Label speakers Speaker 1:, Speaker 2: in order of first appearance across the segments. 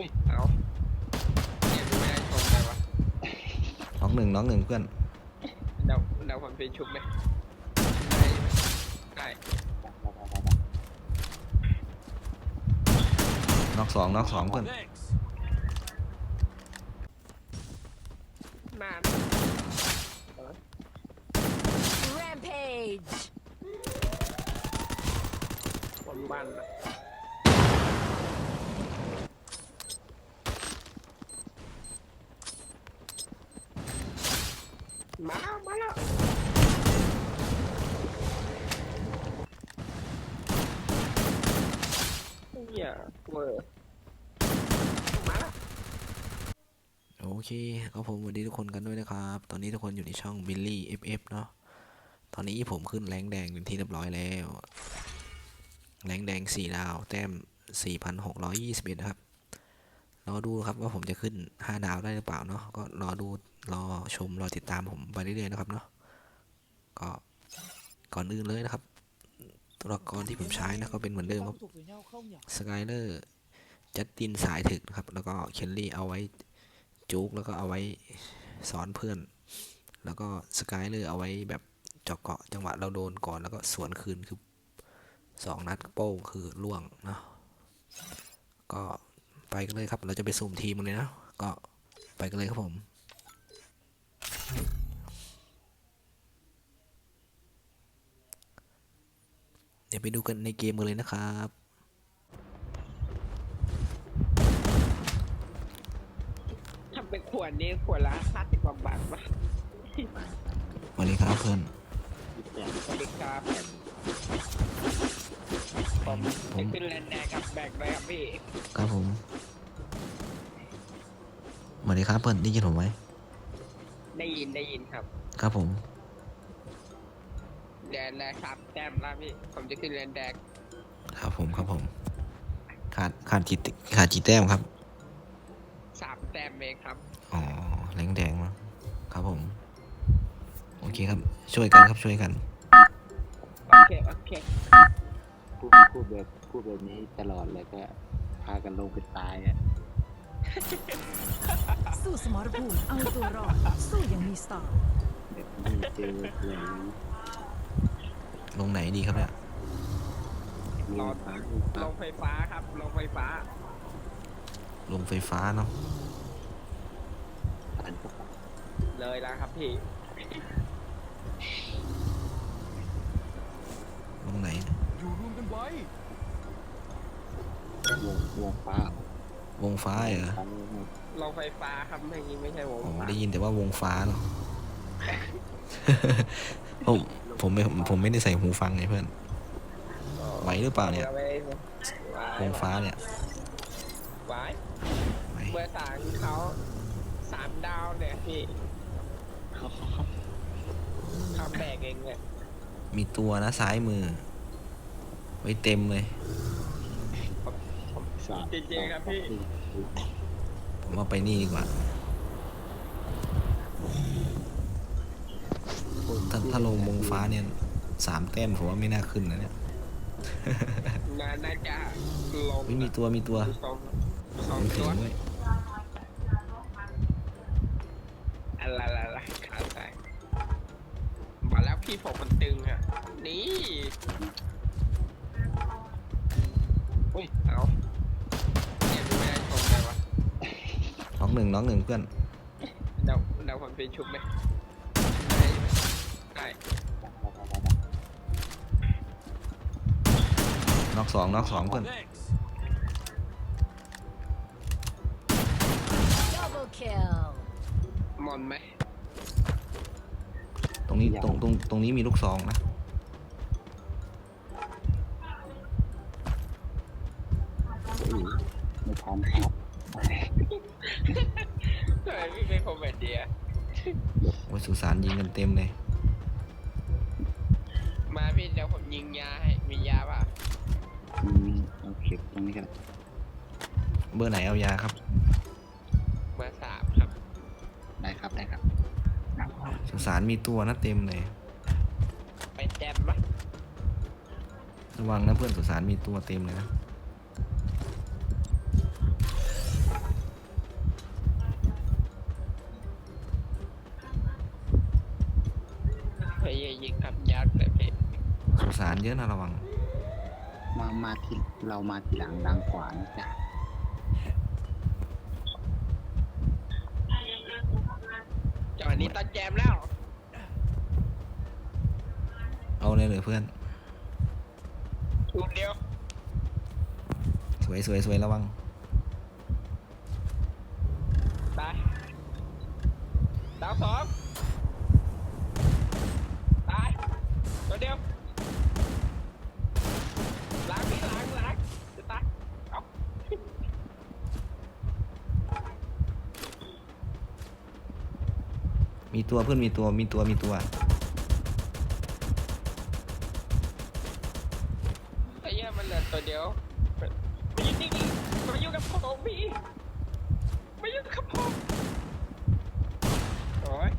Speaker 1: อุ้ยเอาเดี๋ยวไม่ได้ชมเลยวะ
Speaker 2: น้องหนึ่งน้องหนึ่งเพื่อน
Speaker 1: เดาเดาผมเป็นชุบไหมได้ไหมได้
Speaker 2: น็อกสองน็อกสองเพื่อน
Speaker 1: นาน
Speaker 3: Rampage!
Speaker 1: คนบ้านอะมาแล้วมาแล้วเหี้ยเวอร์มาแล้ว
Speaker 2: โอเคก็ผมสวัสดีทุกคนกันด้วยนะครับ ตอนนี้ทุกคนอยู่ในช่อง Billy FF เอฟเนาะตอนนี้ผมขึ้นแรงแดงเป็นที่เรียบร้อยแล้ว แรงแดง4ดาว แต้ม4,621ครับรอดูครับว่าผมจะขึ้น5ดาวได้หรือเปล่าเนาะก็รอดูรอชมรอติดตามผมไปเรื่อยๆนะครับเนาะก็ก่อนอื่นเลยนะครับตัวละครที่ผมใช้นะก็เป็นเหมือนเดิมครับสกายเลอร์จัดตินสายถึกนะครับ แล้วก็เคนลี่เอาไว้ จุกแล้วก็เอาไว้สอนเพื่อน แล้วก็สกายเลอร์เอาไว้แบบเจาะเกาะจังหวะเราโดนก่อนแล้วก็สวนคืนคือสองนัดโป้งคือล่วงเนาะก็ไปกันเลยครับเราจะไปสุ่มทีมันเลยนะก็ไปกันเลยครับผมเดี๋ยวไปดูกันในเกมกันเลยนะครับ
Speaker 1: ทำเป็นข วดนี้ขวดละห้าสิบกว่าบาทปะ
Speaker 2: สวัสดีครับเพื่อน
Speaker 1: สวัสดีครับ
Speaker 2: ผม
Speaker 1: จะขึ้นแลนด์แดงกับแบกเลยครับพี่
Speaker 2: ครับผมสวัสดีครับเพื่อนได้ยินผมไหม
Speaker 1: ได้ยินได้ยินครับ
Speaker 2: ครับผม
Speaker 1: แลนด์แรกครับแต้มแล้วพี่ผมจะขึ้นแลนด์แดง
Speaker 2: ครับผมครับผมขาดขาดจีขาดจีแต้มครับ
Speaker 1: สามแต้มเองครับ
Speaker 2: อ๋อแรงแดงมั้งครับผม โอเคครับ ช่วยกันครับช่วยกัน
Speaker 1: โอเค โอเค
Speaker 4: พูดพูดแบบพูดแบบนี้ตลอดเลยก็ พากันลงไปตายอะ
Speaker 3: สู้สมรภูมิเอาตัวรอดสู้อย่างมีสไตล์
Speaker 4: แบบไม่เจออย่างนี้
Speaker 2: ลงไหนดีครับเนี่ย
Speaker 4: มี
Speaker 1: รอ
Speaker 4: ฟ้า
Speaker 1: ลงไฟฟ้าครับลงไฟฟ้า
Speaker 2: ลงไฟฟ้าเนาะ
Speaker 4: ผ่านก็
Speaker 1: เลยแล้วครับพี่
Speaker 2: ลงไหน
Speaker 4: วงวงฟ้าว
Speaker 2: งฟ้าเหรอ
Speaker 4: ฟ้าไม่
Speaker 1: ลงไฟฟ้าครับไม่ยิงไม่ใช่วง
Speaker 2: อ๋อ
Speaker 1: ฟ้า
Speaker 2: ได้ยินแต่ว่าวงฟ้าเนาะผมผมไม่ผมไม่ได้ใส่หูฟังไงเพื่อน ไหวหรือเปล่าเนี่ย
Speaker 1: อาไว้ไว้
Speaker 2: วงฟ้าเนี่ย
Speaker 1: ไว้
Speaker 2: ไหว
Speaker 1: เบอร์สามเขา สามดาวเนี่ยพี่ทำแบกเองเนี่ย
Speaker 2: มีตัวนะซ้ายมือ ไว้เต็มเลย
Speaker 4: สาด
Speaker 1: จริงๆครับพี่
Speaker 2: ผมว่าไปนี่ดีกว่าถ้าถ้าลงวงฟ้าเนี่ยสามแต้มผมว่าไม่น่าขึ้นนะเนี่ย
Speaker 1: งานน่าจะลง
Speaker 2: ไม่มีตัวมีตัว
Speaker 1: สองสอง
Speaker 2: ผมถึ
Speaker 1: ตั
Speaker 2: ง
Speaker 1: ว
Speaker 2: ด้วย
Speaker 1: อะไรอะไรอะขาดใจบอกแล้วพี่ผมมันตึงอะ นี่อุ้ย เอาเดี๋ยวไม่ได้ชมเลยวะ
Speaker 2: น้องหนึ่งน้องหนึ่งเพื่อน
Speaker 1: เดาเดาผมเป็นชุบไหมได้ไหมได้
Speaker 2: น็อกสองน็อกสองเพื่อน
Speaker 3: double kill
Speaker 1: มอนไหม
Speaker 2: ตรงนี้ตรงตรงตรงนี้มีลูกซองนะ
Speaker 4: ไม่ทันครับ
Speaker 1: ทำไมพี่เป็นผมแบบเดีย
Speaker 2: โอ้ยสุสานยิงกันเต็มเลย
Speaker 1: มาพี่เดี๋ยวผมยิงยาให้มียาป่ะ
Speaker 4: อืมเอาเก็บตรงนี้กัน
Speaker 2: เบอร์ไหนเอายาครับ
Speaker 1: สาร
Speaker 2: มีตัวนะเต็มเลย
Speaker 1: ไปแจมปะ
Speaker 2: ระวังนะเพื่อนสุสารมีตัวเต็มเลยนะ
Speaker 1: เฮ้ยยิกับยักษ์
Speaker 2: สุสารเยอะนะระวัง
Speaker 4: มามาที่เรามาที่หลังดังขวานะจ้ะ
Speaker 1: จองนี้ตัดแจมแล้ว
Speaker 2: เอาเลยเลยเพื่อน
Speaker 1: ชุดเดียว
Speaker 2: สวยสวยสวยระวัง
Speaker 1: ตายดาวสองตายตัวเดียวล้างพี่ล้างล้างจะตายเอา
Speaker 2: มีตัวเพื่อนมีตัวมีตัวมีตัว
Speaker 1: ไอ้เหี้ยมันเหลือตัวเดียวมาอยู่นี่มาอยู่กับผมพี่มาอยู่กับผมโอ้ย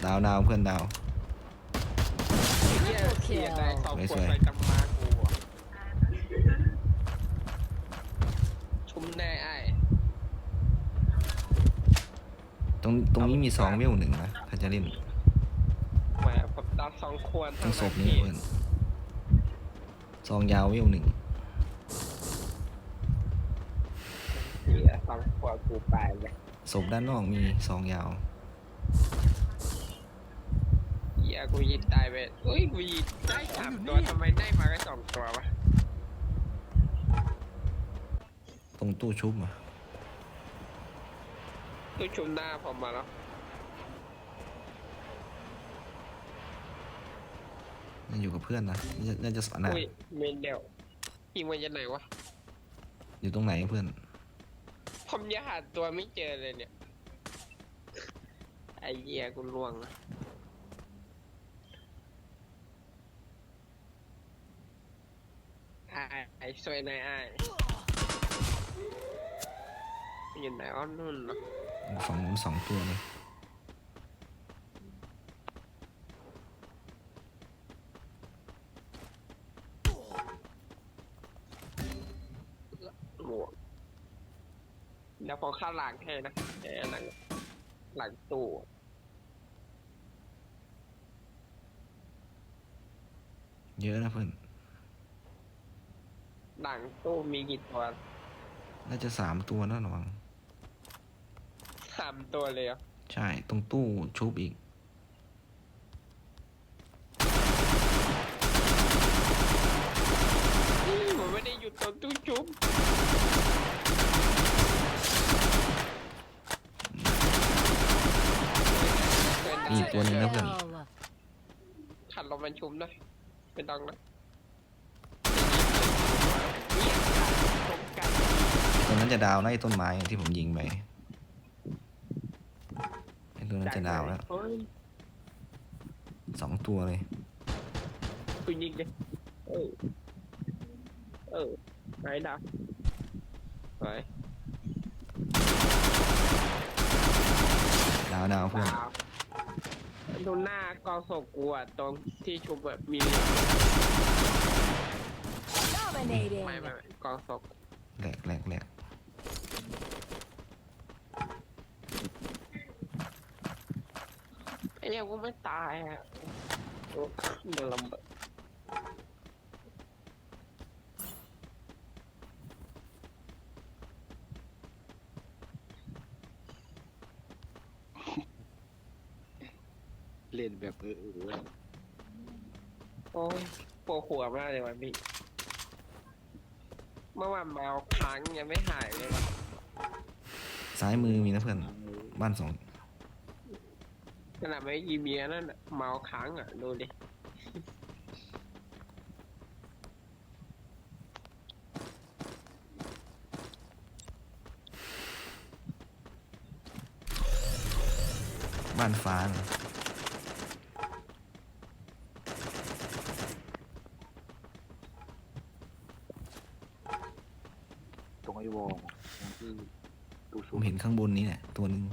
Speaker 2: ดาวดาวเพื่อนดาว
Speaker 1: ไอ้เหี้ยเสียดายสอง
Speaker 2: ไม่
Speaker 1: ค
Speaker 2: ส
Speaker 1: น
Speaker 2: วย
Speaker 1: ไปกำมากูอะชุมแน่ไอ้
Speaker 2: ตรงตรงนี้มีสองเวลหนึ่งนะถ้าจะเล่น
Speaker 1: แหมผมตัดสองควร
Speaker 2: ต้องศพนี้เพื่อนซองยาวเวลหนึ่ง
Speaker 1: เสียสองควรกูไปเลย
Speaker 2: ศพด้านนอกมีซองยาว
Speaker 1: เหี้ ยกูยิงตายไปอุ้ยกูยิงได้สามตัวทำไมได้มาแค่สองตัววะ
Speaker 2: ตรงตู้ชุบอะ
Speaker 1: ตู้ชุมหน้าผมมาแล้ว
Speaker 2: ยังอยู่กับเพื่อนนะน่าจะน่าจะสอนนะ
Speaker 1: อุ้ยเมนเดียวยิงมาจากไหนวะ
Speaker 2: อยู่ตรงไหนเพื่อน
Speaker 1: ผมยังหาตัวไม่เจอเลยเนี่ย ไอ้เหี้ยกูล่วงอะ ไอ้ไอ้สวยนายไอ้อยู่ไหนอ้อนนู่นเนาะ
Speaker 2: ฝั่งนู้นสองตัวเลย
Speaker 1: หลวงเดี๋ยวผมเข้าหลังให้นะไอ้หลังหลังตู้
Speaker 2: เยอะนะเพื่อน
Speaker 1: หลังตู้มีกี่ตัว
Speaker 2: น่าจะสามตัวนะระวัง
Speaker 1: สามตัวเลยเหรอ
Speaker 2: ใช่ ตรงตู้ชุบอีก
Speaker 1: อืมผมไม่ได้อยู่ตรงตู้ชุบ
Speaker 2: มีอีกตัวหนึ่งนะเพื่อน
Speaker 3: Kill.
Speaker 1: ขัดลมมันชุมด้วยไม่ต้องนะเนี่ยขัดลมกัน
Speaker 2: ตรงนั้นจะดาวนะไอ้ต้นไม้ที่ผมยิงไปไอ้ตัวนั้นจะดาวแล้ว
Speaker 1: เฮ้ย
Speaker 2: สองตัวเลย
Speaker 1: คุณยิงดิเออเออไหนดาวไป
Speaker 2: ดาวดาวเพื่อน
Speaker 1: ดาวดูหน้ากองศพกูอะตรงที่ชุบแบบมี
Speaker 3: Dominating.
Speaker 1: ไม่ไม่ไม่กองศพ
Speaker 2: แหลกแหลกแหลก
Speaker 1: ไอ้เนี่ยกูไม่ตายอะโอ้มันลำบาก
Speaker 4: เล่นแบบเออเออ
Speaker 1: โอ้ยปวดหัวมากเลยวันพี่เมื่อวานเมาค้างยังไม่หายเลยวะ
Speaker 2: ซ้ายมือมีนะเพื่อน บ้านสอง
Speaker 1: ขนาดไม่ยีเมียนั่นน่ะเมาค้างอะดูดิ
Speaker 2: บ้านฟ้าน่ะ
Speaker 4: ตรงไอ้วอลตรงที่ตู้
Speaker 2: ผ
Speaker 4: ชุ
Speaker 2: ม
Speaker 4: บ
Speaker 2: เห็นข้างบนนี้แหละตัวหนึง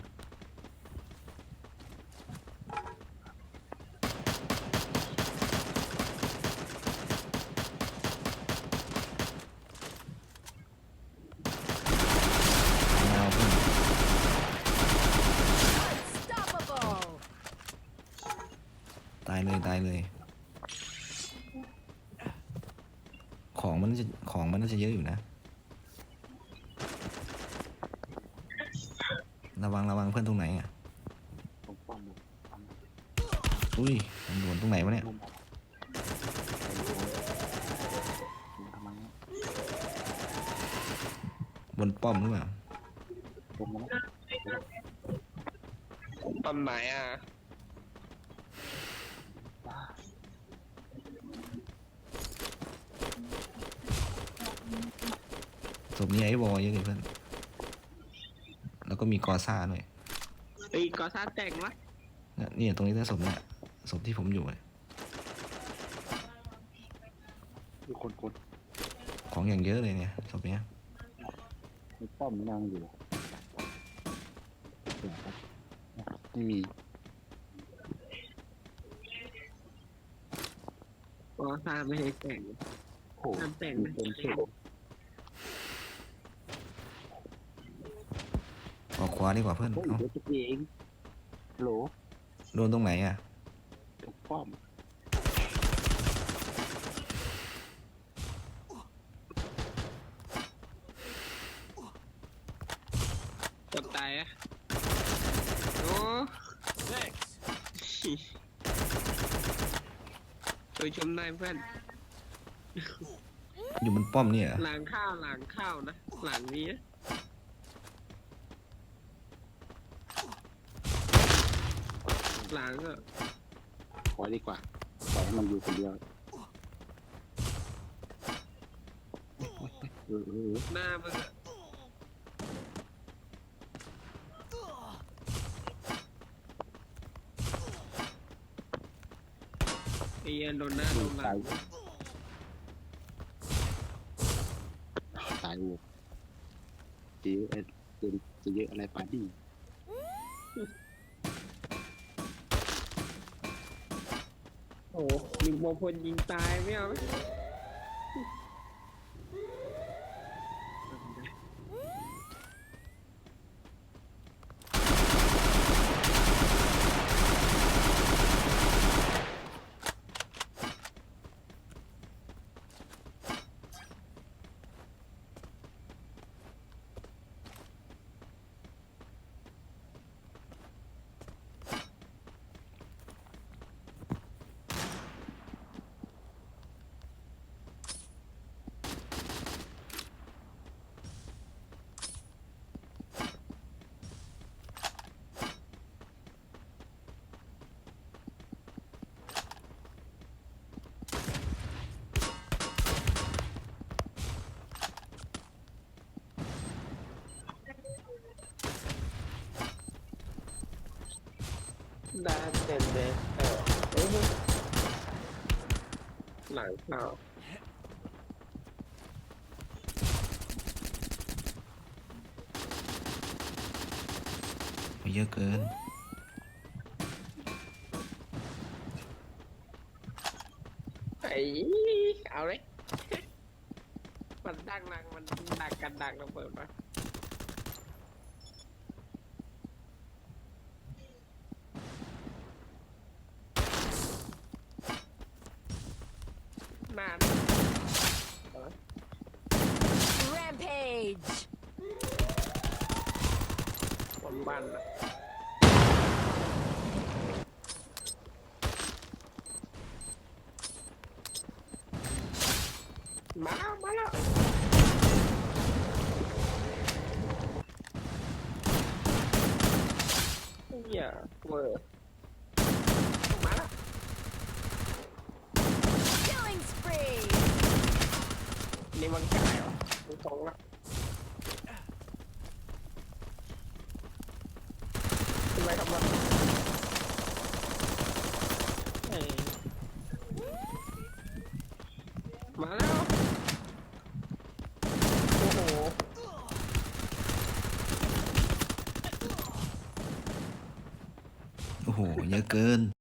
Speaker 2: ายเลย ของมันน่าจะของมันน่าจะเยอะอยู่นะ ระวังระวังเพื่อนตรงไหนอะ
Speaker 4: ตรงป้อมเลยป้อม
Speaker 2: อุ้ยตำรวจตรงไหนวะเนี่ย
Speaker 4: นั่นแหละทำไมเนี่ย
Speaker 2: บนป้อมหรือเปล่า
Speaker 4: ตรงนั้นนะ
Speaker 1: ตอนไหนอะ
Speaker 2: ศพนี้ไอ้วอเยอะเลยเพื่อน แล้วก็มีกอซ่าด้วย
Speaker 1: ไอ้ยกอซ่าแต่งวะ
Speaker 2: เนี่ยเนี่ยตรงนี้ถ้าศพเนี่ยศพที่ผมอยู่เนี่ย
Speaker 4: มีคนคน
Speaker 2: ของอย่างเยอะเลยเนี่ยศพเนี้ย
Speaker 4: ในป้อมนั่งอยู่เดี๋ยวครับไม่มี
Speaker 1: กอซ่าไม่ให้แต่ง
Speaker 4: โอ้โห
Speaker 1: ห้ามแต่ง
Speaker 4: มี
Speaker 1: นะ
Speaker 4: คนเฉย
Speaker 2: ออก วาดีกว่าเพื่อน
Speaker 4: เฮ้ย
Speaker 2: เอ้า
Speaker 4: เดี๋ยวจะเองโหล
Speaker 2: โดนตรงไหนอะ
Speaker 4: ตรงป้อม
Speaker 1: กดตายอะโอ้ไปชมนายเพื่อน
Speaker 2: อยู่บนป้อมเนี่ยเหรอ
Speaker 1: หลังข้าวหลังข้าวนะ หลังนี้นะ หลังอะ
Speaker 4: ขอดีกว่าปล่อยให้มันอยู่คนเดียวเออเออ
Speaker 1: หน้ามึงอะไอ้เหี้ยันโดนหน้าโดนหลั
Speaker 4: ตางยตายวัวจะเยอะเอ้ยจะจะเยอะอะไรป่านนี้
Speaker 1: โอ้ยิงโมพลยิงตายไม่เอา ไหมได้เต็มเลยเออเอ้ยหลังข้าว
Speaker 2: โอ้ยเยอะเกิน
Speaker 1: ไอ้เอาเลย มันดังนังมันดังกันดังเราเปิดมาหน้า
Speaker 3: Rampage
Speaker 1: บนบ้านอะ มาแล้วมาแล้วอย่าเวอร์มาแล้ว
Speaker 3: Killing spree
Speaker 1: นี่มันกายเหรอมันตรงแล้วขึ้นไปครับมันเอ้ยมาแล้ว โอ้โห
Speaker 2: โอ้